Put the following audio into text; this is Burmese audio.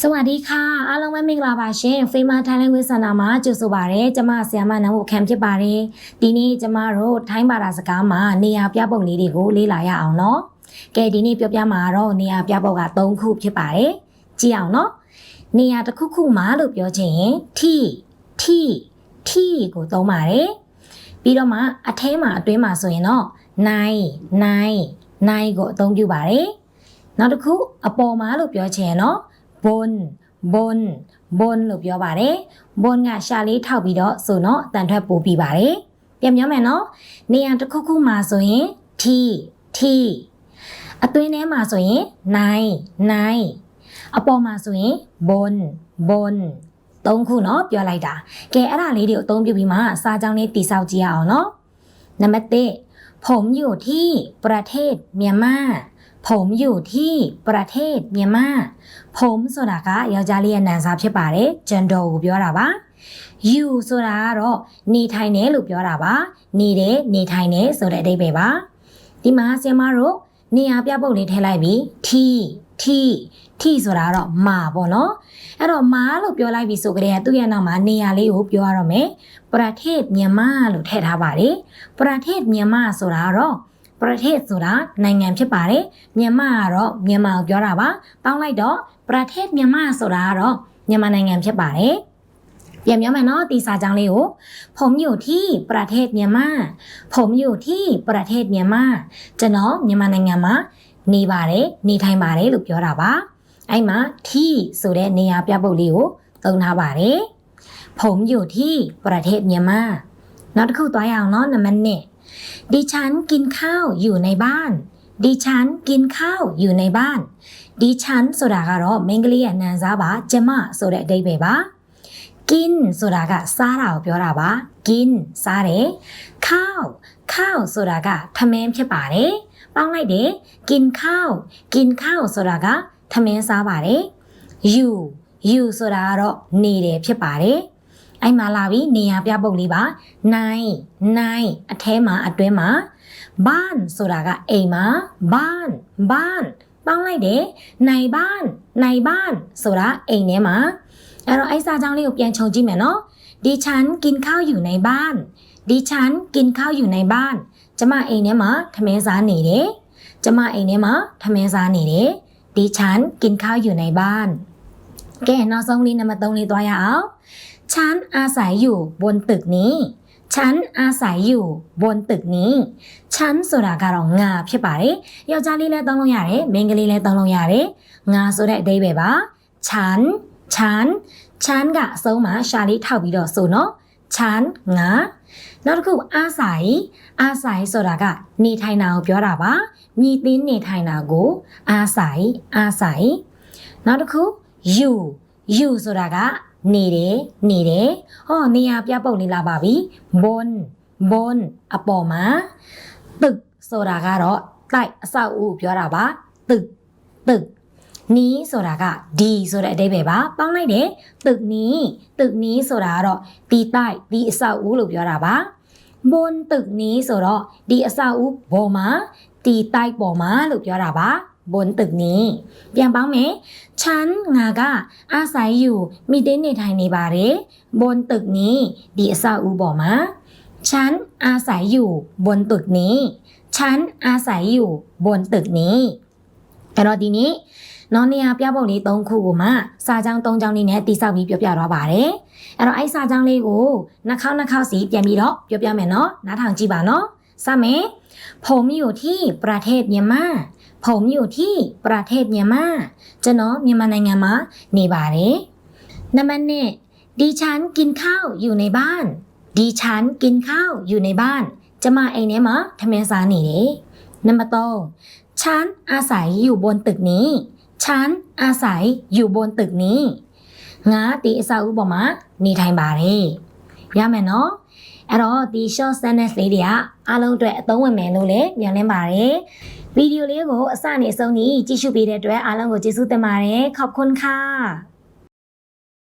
စวัสดีค่ะအားလုံးပဲမင်္ဂလာပါရှင် Fama Thailand Language Center မှာကြိုဆိုပါရစေကျမဆရာမနန်းကိုခံဖြစ်ပါတယ်ဒီနေ့ကျမတို့ထိုင်းဘာသာစကားမှာနေရာပြပုံလေးတွေကိုလေ့လာရအောင်เนาะကဲဒီနေ့ပြောပြမှာတော့နေရာပြပုံက3ခုဖြစ်ပါတယ်ကြည့်အောင်เนาะနေရာတစ်ခုခုမှာလို့ပြောချင်ရင်ထိထိထိကိုသုံးပါတယ်ပြီးတော့မှအထဲမှာအတွင်းမှာဆိုရင်တော့နိုင်နိုင်နိုင်ကိုအသုံးပြုပါတယ်နောက်တစ်ခုအပေါ်မှာလို့ပြောချင်ရင်တော့ ဘွန်ဘွန်ဘွန်လို့ပြောပါတယ်ဘွန်ကရှာလေးထောက်ပြီးတော့ဆိုတော့အတန်ထွက်ပိုးပြီးပါတယ်ပြန်ပြောမယ်နော်နေရာတစ်ခုခုမှာဆိုရင်ထီထီအတွင်းထဲမှာဆိုရင်နိုင်နိုင်အပေါ်မှာဆိုရင်ဘွန်ဘွန်သုံးခုเนาะပြောလိုက်တာကဲအဲ့ဒါလေးတွေကိုအသုံးပြုပြီးမှစာကြောင်းလေးတိဆောက်ကြည့်ရအောင်เนาะနံပါတ်1ผมอยู่ที่ประเทศเมียนมา ผมอยู่ที่ประเทศเมียนมา ผมဆိုတာကယောက်ျားလေးရဲ့နာမ်စာဖြစ်ပါတယ်ဂျန်ဒေါ်ကိုပြောတာပါ you ဆိုတာကတော့နေထိုင်တယ်လို့ပြောတာပါနေတယ်နေထိုင်တယ်ဆိုတဲ့အဓိပ္ပာယ်ပါဒီမှာဆင်မတို့နေရာပြပုတ်လေးထည့်လိုက်ပြီး t t t ဆိုတာကတော့မာပေါ့နော်အဲ့တော့မာလို့ပြောလိုက်ပြီဆိုကြတဲ့သူ့ရဲ့နောက်မှာနေရာလေးကိုပြောရတော့မယ်ประเทศမြန်မာလို့ထည့်ထားပါတယ်ประเทศမြန်မာဆိုတာကတော့ ประเทศဆိုတာနိုင်ငံဖြစ်ပါတယ်မြန်မာကတော့မြန်မာကိုပြောတာပါပေါင်းလိုက်တော့ ประเทศမြန်မာဆိုတာကတော့မြန်မာနိုင်ငံဖြစ်ပါတယ်ပြန်ပြောမယ်နော်ဒီစာကြောင်းလေးကိုผมอยู่ที่ประเทศမြန်မာผมอยู่ที่ประเทศမြန်မာကျွန်တော်မြန်မာနိုင်ငံမှာနေပါတယ်နေထိုင်ပါတယ်လို့ပြောတာပါအဲ့မှာที่ဆိုတဲ့နေရာပြပုတ်လေးကိုသုံးထားပါတယ်ผมอยู่ที่ประเทศမြန်မာနောက်တစ်ခုသွားရအောင်နော်နံပါတ်1 ดิฉันกินข้าวอยู่ในบ้าน ดิฉันกินข้าวอยู่ในบ้าน ဒီချန်ဆိုတာကတော့မိန်းကလေးရဲ့နန်းစားပါကျမဆိုတဲ့အဓိပ္ပာယ်ပါกินဆိုတာကစားတာကိုပြောတာပါกินစားတယ်ข้าวข้าวဆိုတာကထမင်းဖြစ်ပါတယ်ပေါင်းလိုက်တယ်กินข้าวกินข้าวဆိုတာကထမင်းစားပါတယ် you you ဆိုတာကတော့နေတယ်ဖြစ်ပါတယ် အဲ့မှာလာပြီးနေရာပြပုတ်လေးပါနိုင်နိုင်အထဲမှာအတွင်းမှာบ้านဆိုတာကအိမ်မှာบ้านบ้าน ပေါင်းလိုက်တယ်နိုင်บ้านနိုင်บ้านဆိုတာအိမ်ထဲမှာအဲ့တော့အဲ့စာကြောင်းလေးကိုပြန်ခြုံကြည့်မယ်နော်ဒီฉันกินข้าวอยู่ในบ้านဒီฉันกินข้าวอยู่ในบ้านကျမအိမ်ထဲမှာထမင်းစားနေတယ်ကျမအိမ်ထဲမှာထမင်းစားနေတယ်ဒီฉันกินข้าวอยู่ในบ้านကဲနောက်ဆုံးလေးနံပါတ်3လေးသွားရအောင် ฉันอาศัยอยู่บนตึกนี้ฉันอาศัยอยู่บนตึกนี้ ချမ်းဆိုတာကတော့ငါဖြစ်ပါတယ်။ယောက်ျားလေးလည်းသုံးလို့ရတယ်၊မိန်းကလေးလည်းသုံးလို့ရတယ်။ငါဆိုတဲ့အဓိပ္ပာယ်ပါ။ချမ်းချမ်းချမ်းကအဆုံးမှာရှာလေးထောက်ပြီးတော့ဆိုနော်။ချမ်းငါနောက်တစ်ခုအားဆိုင်အားဆိုင်ဆိုတာကနေထိုင်တာကိုပြောတာပါ။မြည်သင်းနေထိုင်တာကိုအားဆိုင်အားဆိုင်နောက်တစ်ခု you you ဆိုတာက နေတယ်နေတယ်။ဟောနေရာပြပုတ်လေးလာပါပြီ။ bon bon အပေါ်မှာ ตึกဆိုတာကတော့တိုက်အဆောက်အဦပြောတာပါตึกตึกနီးဆိုတာကဒီဆိုတဲ့အဓိပ္ပာယ်ပါပေါင်းလိုက်တယ်ตึกနီးตึกနီးဆိုတာကတော့ဒီတိုက်ဒီအဆောက်အဦလို့ပြောတာပါဘွန်ตึกနီးဆိုတော့ဒီအဆောက်အဦပေါ်မှာဒီတိုက်ပေါ်မှာလို့ပြောတာပါ บนตึกนี้ပြန်ပေါင်းမယ်ฉันငါကอาศัยอยู่မိတင်းနေထိုင်နေပါတယ်บนตึกนี้ဒီအဆောက်အဦပေါ်မှာ ฉันอาศัยอยู่บนตึกนี้ ฉันอาศัยอยู่บนตึกนี้အဲ့တော့ဒီနေ့နော်နေရာပြပုတ်လေး၃ခုကိုမှစာကြောင်း၃ကြောင်းလေးနဲ့တိဆောက်ပြီးပြောပြတော့ပါတယ်အဲ့တော့အဲ့စာကြောင်းလေးကိုနှစ်ခေါက်နှစ်ခေါက်စီပြန်ပြီးတော့ပြောပြမယ်နော်နားထောင်ကြည့်ပါနော် ซาเมผมอยู่ที่ประเทศเมียนมาผมอยู่ที่ประเทศเมียนมาจะเนาะเมียมาในงามะเนบาเรนามันเนดิฉันกินข้าวอยู่ในบ้าน ดิฉันกินข้าวอยู่ในบ้าน จะมาไอเนี้ยมะทำเมสาหนีนัมเบอร์ตงฉันอาศัยอยู่บนตึกนี้ ฉันอาศัยอยู่บนตึกนี้งาติซาอุบอมะนีไทยบาเรยาแม่เนาะ အဲ့တော့ဒီ short sentence လေးတွေကအလုံးအတွက်အသုံးဝင်မယ်လို့လည်းမျှော်လင့်ပါတယ်ဗီဒီယိုလေးကိုအစနေအဆုံးကြီးကြည့်ရှုပေးတဲ့အတွက်အားလုံးကိုကျေးဇူးတင်ပါတယ်ခောက်ခွန်းခါ